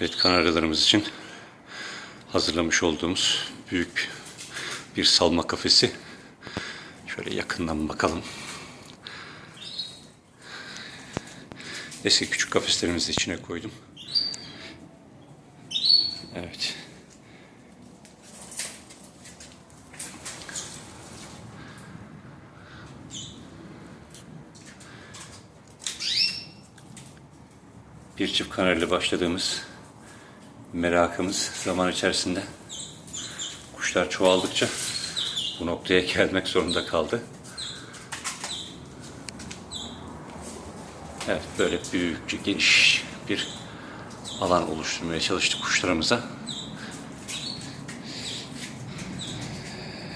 Evet kanaryalarımız için hazırlamış olduğumuz büyük bir salma kafesi. Şöyle yakından bakalım. Eski küçük kafeslerimizi içine koydum. Evet. Bir çift kanarıyla başladığımız merakımız zaman içerisinde kuşlar çoğaldıkça bu noktaya gelmek zorunda kaldı. Evet böyle büyükçe geniş bir alan oluşturmaya çalıştık kuşlarımıza.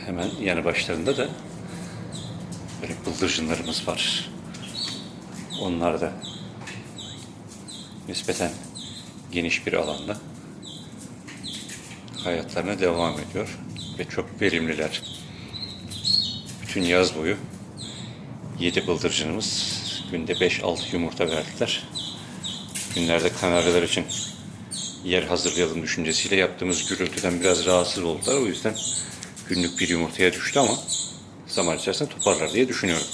Hemen yanı başlarında da böyle bıldırcınlarımız var. Onlar da nispeten geniş bir alanda hayatlarına devam ediyor ve çok verimliler. Bütün yaz boyu 7 bıldırcınımız günde 5-6 yumurta verdiler. Günlerde kanaryalar için yer hazırlayalım düşüncesiyle yaptığımız gürültüden biraz rahatsız oldular. O yüzden günlük bir yumurtaya düştü ama zaman içerisinde toparlar diye düşünüyorum.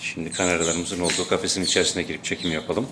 Şimdi kanaryalarımızın olduğu kafesin içerisine girip çekim yapalım.